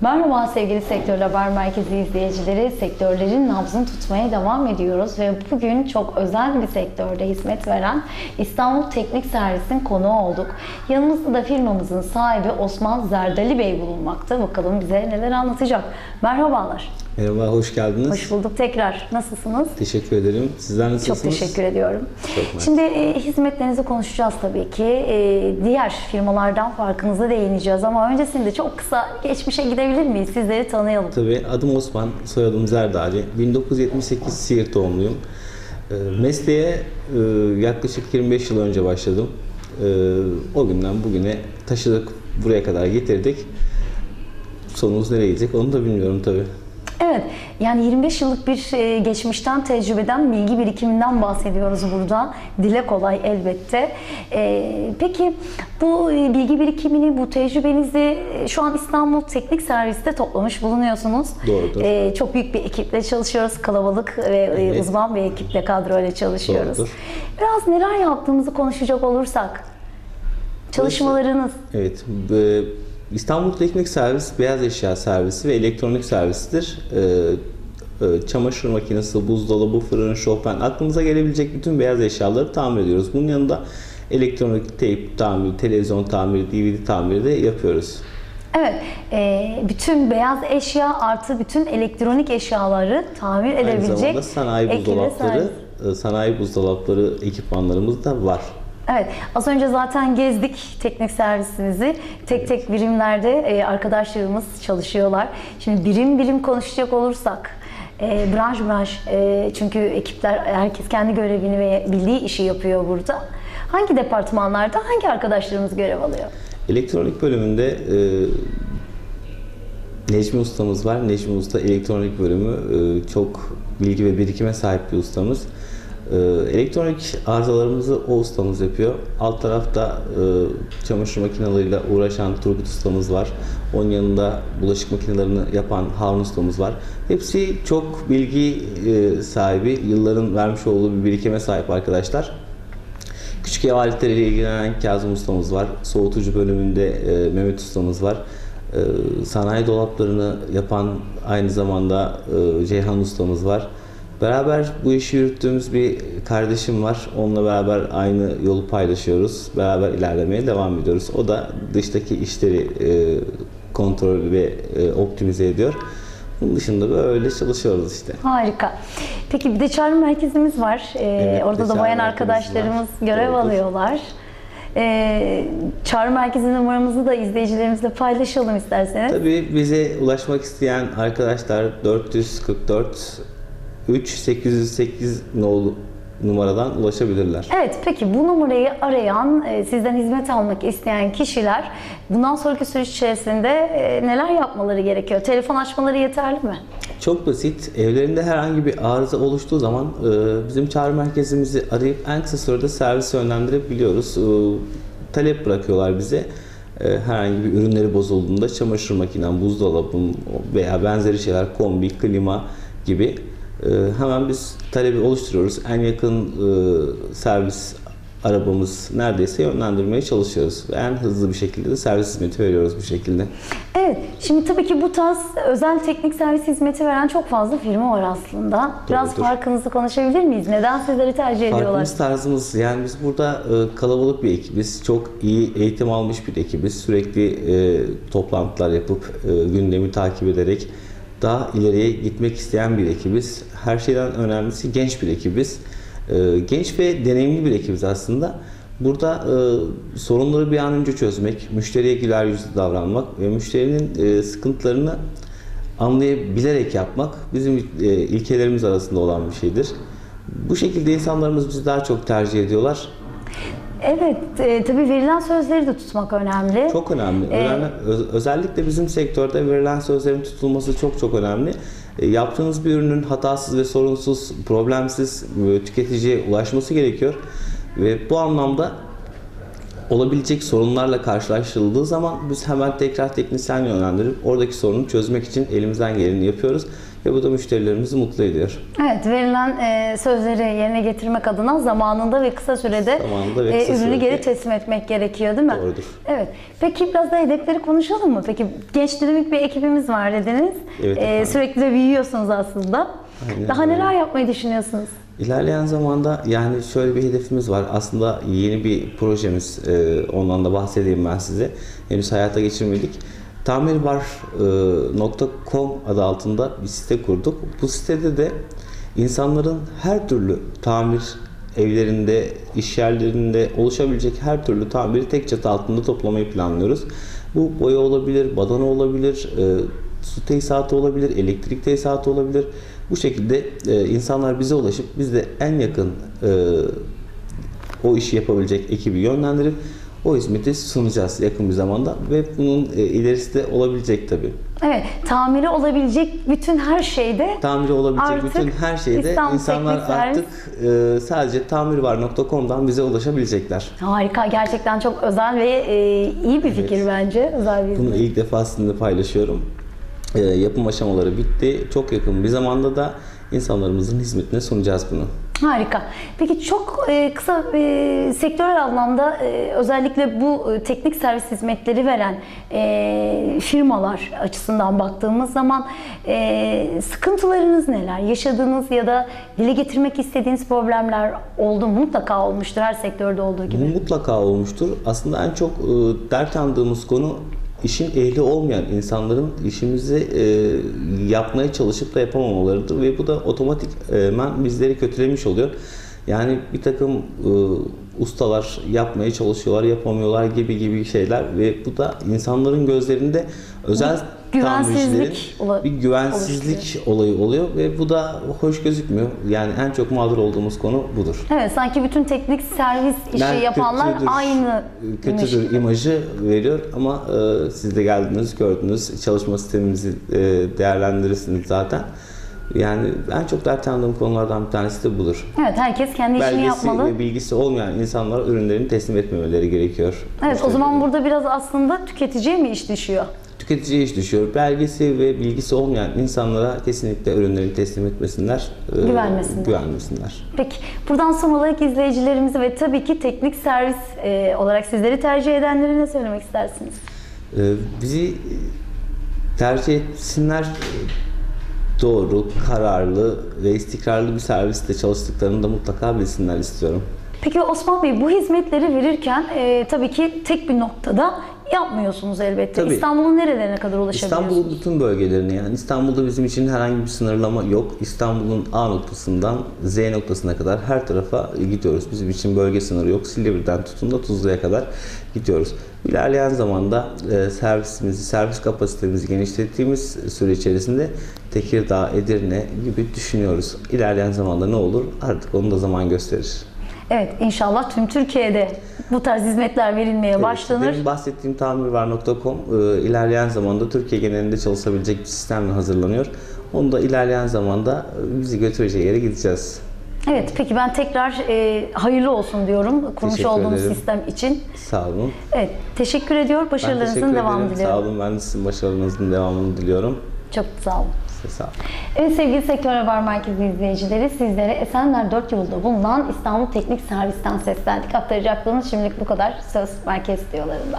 Merhaba sevgili Sektör Haber Merkezi izleyicileri. Sektörlerin nabzını tutmaya devam ediyoruz ve bugün çok özel bir sektörde hizmet veren İstanbul Teknik Servis'in konuğu olduk. Yanımızda da firmamızın sahibi Osman Zerdali Bey bulunmakta. Bakalım bize neler anlatacak. Merhabalar. Merhaba, hoş geldiniz. Hoş bulduk tekrar. Nasılsınız? Teşekkür ederim. Sizler nasılsınız? Çok teşekkür ediyorum. Çok. Şimdi e, hizmetlerinizi konuşacağız tabii ki. E, diğer firmalardan farkınıza değineceğiz ama öncesinde çok kısa geçmişe gidebilir miyiz? Sizleri tanıyalım. Tabii adım Osman, soyadım Zerdali. 1978 Siirt doğumluyum. Ee, Mesleğe e, yaklaşık 25 yıl önce başladım. Ee, O günden bugüne taşıdık, buraya kadar getirdik. Sonumuz nereye gidecek onu da bilmiyorum tabii. Evet, yani 25 yıllık bir e, geçmişten, tecrübeden, bilgi birikiminden bahsediyoruz burada. Dile kolay elbette. E, Peki bu e, bilgi birikimini, bu tecrübenizi şu an İstanbul Teknik Servis'te toplamış bulunuyorsunuz. Doğrudur. Çok büyük bir ekiple çalışıyoruz. Kalabalık ve Evet. uzman bir ekiple, kadroyla çalışıyoruz. Doğrudur. Biraz neler yaptığımızı konuşacak olursak. Çalışmalarınız. Evet, e, İstanbul Teknik Servis beyaz eşya servisi ve elektronik servisidir. E, e, Çamaşır makinesi, buzdolabı, fırın, şofben, aklınıza gelebilecek bütün beyaz eşyaları tamir ediyoruz. Bunun yanında elektronik teyp tamiri, televizyon tamiri, DVD tamiri de yapıyoruz. Evet, e, bütün beyaz eşya artı bütün elektronik eşyaları tamir Aynı edebilecek zamanda sanayi buzdolapları, e, sanayi buzdolapları ekipmanlarımız da var. Evet, az önce zaten gezdik teknik servisimizi. Tek tek birimlerde e, arkadaşlarımız çalışıyorlar. Şimdi birim birim konuşacak olursak, e, branş branş, e, çünkü ekipler herkes kendi görevini ve bildiği işi yapıyor burada. Hangi departmanlarda hangi arkadaşlarımız görev alıyor? Elektronik bölümünde e, Necmi ustamız var. Necmi Usta elektronik bölümü e, çok bilgi ve birikime sahip bir ustamız. E, elektronik arızalarımızı o ustamız yapıyor. Alt tarafta e, çamaşır makineleriyle uğraşan Turgut ustamız var. Onun yanında bulaşık makinelerini yapan Harun ustamız var. Hepsi çok bilgi e, sahibi, yılların vermiş olduğu bir birikime sahip arkadaşlar. Küçük ev aletleriyle ilgilenen Kazım ustamız var. Soğutucu bölümünde e, Mehmet ustamız var. E, sanayi dolaplarını yapan aynı zamanda e, Ceyhan ustamız var. Beraber bu işi yürüttüğümüz bir kardeşim var. Onunla beraber aynı yolu paylaşıyoruz. Beraber ilerlemeye devam ediyoruz. O da dıştaki işleri e, kontrol ve e, optimize ediyor. Bunun dışında böyle çalışıyoruz işte. Harika. Peki bir de çağrı merkezimiz var. Ee, Evet, orada da bayan arkadaşlarımız var. görev Doğrudur. alıyorlar. Ee, çağrı merkezi numaramızı da izleyicilerimizle paylaşalım isterseniz. Tabii bize ulaşmak isteyen arkadaşlar 444 3808 nolu numaradan ulaşabilirler. Evet, peki bu numarayı arayan, e, sizden hizmet almak isteyen kişiler bundan sonraki süreç içerisinde e, neler yapmaları gerekiyor? Telefon açmaları yeterli mi? Çok basit. Evlerinde herhangi bir arıza oluştuğu zaman e, bizim çağrı merkezimizi arayıp en kısa sürede servis yönlendirebiliyoruz. E, talep bırakıyorlar bize. Herhangi bir ürünleri bozulduğunda çamaşır makinem, buzdolabım veya benzeri şeyler, kombi, klima gibi hemen biz talebi oluşturuyoruz. En yakın e, servis arabamız neredeyse yönlendirmeye çalışıyoruz. Ve en hızlı bir şekilde de servis hizmeti veriyoruz bu şekilde. Evet, şimdi tabii ki bu tarz özel teknik servis hizmeti veren çok fazla firma var aslında. Biraz Doğrudur. farkınızı konuşabilir miyiz? Neden sizleri tercih ediyorlar? Farkımız tarzımız yani biz burada e, kalabalık bir ekibiz. Çok iyi eğitim almış bir ekibiz. Sürekli e, toplantılar yapıp gündemi takip ederek daha ileriye gitmek isteyen bir ekibiz. Her şeyden önemlisi genç bir ekibiz. E, genç ve deneyimli bir ekibiz aslında. Burada e, sorunları bir an önce çözmek, müşteriye güler yüzlü davranmak ve müşterinin e, sıkıntılarını anlayabilerek yapmak bizim e, ilkelerimiz arasında olan bir şeydir. Bu şekilde insanlarımız bizi daha çok tercih ediyorlar. Evet, e, tabii verilen sözleri de tutmak önemli. Çok önemli. Ee, önemli. Öz- özellikle bizim sektörde verilen sözlerin tutulması çok çok önemli. E, yaptığınız bir ürünün hatasız ve sorunsuz, problemsiz e, tüketiciye ulaşması gerekiyor. Ve bu anlamda olabilecek sorunlarla karşılaştırıldığı zaman biz hemen tekrar teknisyen yönlendirip oradaki sorunu çözmek için elimizden geleni yapıyoruz. Ve bu da müşterilerimizi mutlu ediyor. Evet, verilen e, sözleri yerine getirmek adına zamanında ve kısa sürede Zamanında ve e, kısa ürünü sürede. geri teslim etmek gerekiyor değil mi? Doğrudur. Evet. Peki biraz da hedefleri konuşalım mı? Peki genç dinamik bir ekibimiz var dediniz. Evet E, sürekli de büyüyorsunuz aslında. Aynen Daha neler yapmayı düşünüyorsunuz? İlerleyen zamanda yani şöyle bir hedefimiz var. Aslında yeni bir projemiz. e, ondan da bahsedeyim ben size. Henüz hayata geçirmedik. Tamirbar.com adı altında bir site kurduk. Bu sitede de insanların her türlü tamir evlerinde, iş yerlerinde oluşabilecek her türlü tamiri tek çatı altında toplamayı planlıyoruz. Bu boya olabilir, badana olabilir, e, su tesisatı olabilir, elektrik tesisatı olabilir. Bu şekilde e, insanlar bize ulaşıp biz de en yakın e, o işi yapabilecek ekibi yönlendirip o hizmeti sunacağız yakın bir zamanda ve bunun e, ilerisi de olabilecek tabii. Evet, tamiri olabilecek bütün her şeyde Tamiri olabilecek Artık bütün her şeyde İstanbul insanlar Teknik Servis- artık e, sadece tamirvar.com'dan bize ulaşabilecekler. harika, gerçekten çok özel ve e, iyi bir fikir bence. Özel bir Bunu ilk defa sizinle paylaşıyorum. E, yapım aşamaları bitti. Çok yakın bir zamanda da insanlarımızın hizmetine sunacağız bunu. Harika. Peki çok e, kısa e, sektörel anlamda e, özellikle bu e, teknik servis hizmetleri veren e, firmalar açısından baktığımız zaman e, sıkıntılarınız neler? Yaşadığınız ya da dile getirmek istediğiniz problemler oldu mu? Mutlaka olmuştur her sektörde olduğu gibi. Mutlaka olmuştur. Aslında en çok e, dert andığımız konu işin ehli olmayan insanların işimizi e, yapmaya çalışıp da yapamamalarıdır ve bu da otomatikmen bizleri kötülemiş oluyor. Yani bir takım e, ustalar yapmaya çalışıyorlar, yapamıyorlar gibi gibi şeyler ve bu da insanların gözlerinde özel güvensizlik ola- bir güvensizlik olayı oluyor ve bu da hoş gözükmüyor. Yani en çok mağdur olduğumuz konu budur. Evet, sanki bütün teknik servis işi Yani yapanlar kötüdür, aynı kötüdür imajı veriyor ama e, siz de geldiniz gördünüz çalışma sistemimizi e, değerlendirirsiniz zaten. Yani en çok dert yandığım konulardan bir tanesi de budur. Evet, herkes kendi işini Belgesi yapmalı. ve bilgisi olmayan insanlara ürünlerini teslim etmemeleri gerekiyor. Evet, o zaman burada biraz aslında tüketiciye mi iş düşüyor? Tüketiciye iş düşüyor. Belgesi ve bilgisi olmayan insanlara kesinlikle ürünlerini teslim etmesinler. e, Güvenmesinler. Güvenmesinler. Peki buradan son olarak izleyicilerimizi ve tabii ki teknik servis e, olarak sizleri tercih edenlere ne söylemek istersiniz? Ee, bizi tercih etsinler doğru, kararlı ve istikrarlı bir serviste çalıştıklarını da mutlaka bilsinler istiyorum. Peki Osman Bey bu hizmetleri verirken e, tabii ki tek bir noktada yapmıyorsunuz elbette. Tabii. İstanbul'un nerelerine kadar ulaşabiliyorsunuz? İstanbul'un bütün bölgelerine yani İstanbul'da bizim için herhangi bir sınırlama yok. İstanbul'un A noktasından Z noktasına kadar her tarafa gidiyoruz. Bizim için bölge sınırı yok. Silivri'den tutun da Tuzla'ya kadar gidiyoruz. İlerleyen zamanda e, servisimizi, servis kapasitemizi genişlettiğimiz süre içerisinde Tekirdağ, Edirne gibi düşünüyoruz. İlerleyen zamanda ne olur artık onu da zaman gösterir. Evet inşallah tüm Türkiye'de bu tarz hizmetler verilmeye başlanır. Benim bahsettiğim tamirvar.com e, ilerleyen zamanda Türkiye genelinde çalışabilecek bir sistemle hazırlanıyor. Onu da ilerleyen zamanda e, bizi götüreceği yere gideceğiz. Evet peki ben tekrar e, hayırlı olsun diyorum kurmuş olduğunuz ederim. sistem için. Sağ olun. Evet teşekkür ediyor. Ben Başarılarınızın teşekkür devamını ederim. diliyorum. Sağ olun. Ben de sizin başarılarınızın devamını diliyorum. Çok sağ olun. Size sağ olun. Evet sevgili Sektör Haber Merkezi izleyicileri sizlere Esenler 4 yolda bulunan İstanbul Teknik Servis'ten seslendik. Aktaracaklarımız şimdilik bu kadar. Söz Merkez Diyorlarında.